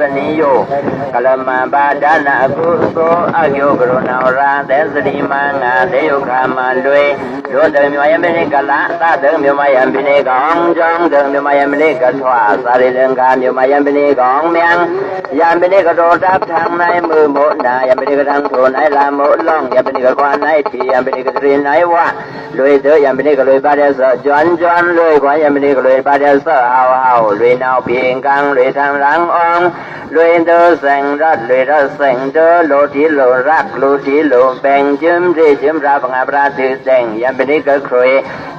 သနိယောကလမဘာဒါနအကုသောအယောကရဏဝရသသတိမံငါသေယုခမံတွေရောတမြယမနိကလသတံမြမယံပိနေကောင်ကြောင့်တံမြမယံပိနေကထွာသရိလင်္ကာမြမယံပိနေကောင်မြန်ယံပိနေကတောတပ်ထံနိုင်မှုမောနာယံပိနေကတံထိုနိုင်လာမောလောင်းယံပိနေကခွာနိုင်တိယံပိနေကတရိနိုင်ဝလွေသောယံပိနေကလွေပါတဲ့သောကျွမ်းကျွမ်းလွေခွာယံပိနေကလွေပါတဲ့သောဟောဟောလွေနောက်ပြင်ကံလွေထံလံအောင်လွင်သူစင်ရလွေရစင်တလိုတီလိုရက်လိုတီလိုပင်ကျင်းတိကျင်းရပငါပရာတိစင်ယံပိနိကခရေ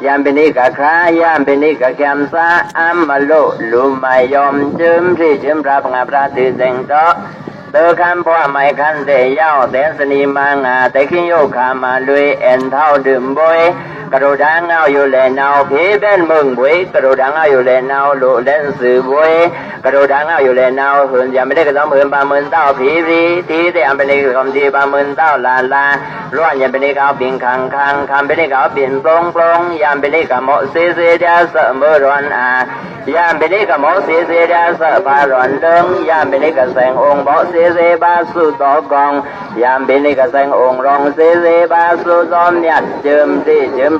ယံပိနိကခာယံပိနိကကံသာအမလုလူမယောကျင်းတိကျင်းရပငါပရာတိစင်တော့ဒုက္ခံပွားမိုက်ခံတဲ့ရောက်တဲ့စနီမငါတခင်ယုခာမလွေအန်ထောက်တွင်ဘွေ กระดังเอาอยู่แลนาวผีเป็นมึงบวยกระดังเอาอยู่แลนาวลุเล่นสื่อบวยกระดังเอาอยู่แลนาวหืนยังไม่ได้กระต้องหืนปามื่นเต้าผีรีทีแต่ยังเป็นในคำทีปามื่นเต้าลาลาร้อนยังเป็นในเขาปิงคังคังคำเป็นในเขาปิ่นปลงปลงยังเป็นในกะโมเสเสเดียเสมอร้อนอายังเป็นในกะโมเสเสเดียเสปาร้อนเดิงยังเป็นในกะแสงองค์บ่เสเสบาสุดตอกองยังเป็นในกะแสงองค์รองเสเสบาสุดตอมเจิมที่ยเจิมที่เจิม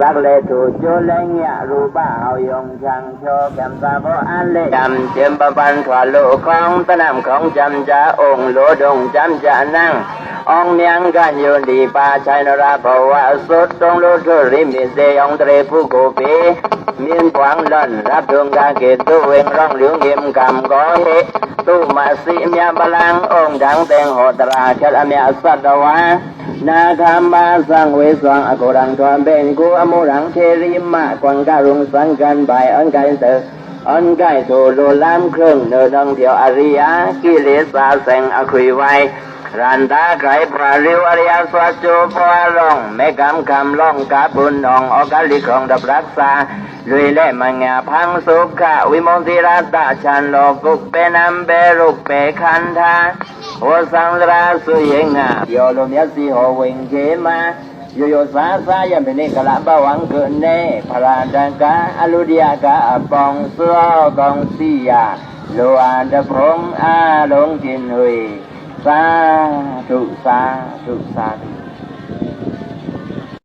สักเลถูจุเลงยะรูปะเอายงชังโชแกมสาโบอันเลจำเจมปะปันถวาโลของตะนำของจำจะองค์โลดงจำจะนั่งองเนียงกันอยู่ดีปาชัยนราภวะสุดตรงโลทุริมิเสยองเตรผู้โกปีมีนขวางลันรับดวงกาเกตุเวงร้องเหลียวเงียมกำก้อย ตุมาสิเมียบาลังองค์ดังเตงโหตราชลเมียสัตวะนาคามาสังเวสวังอโกรังทวนเบนกูอมุรังเทริมะกวนการุงสังกันใบอันไกเตอ อันใกล้โทโลลามเครื่องเนินดังเดียวอริยะกิเลสาแสงอคุยไว้ รันตาไกรปราริวอริยสวัจจุปวารองแม่กำคำล่องกาบุญนองออกาลิของดับรักษาลุยเล่มังงาพังสุขะวิมงติรัตตาชันโลกุกเปนัมเบรุกเปคันธาโอสังราสุเยงะโยโลมยสีโหเวงเขมาโยโยสาสายันเป็นกะละบะวังเกินเนพราดังกาอลุดิยากาอปองสรอกองสียาโลอันดพงอาลงจินหุย သာဓုသာဓုသာဓု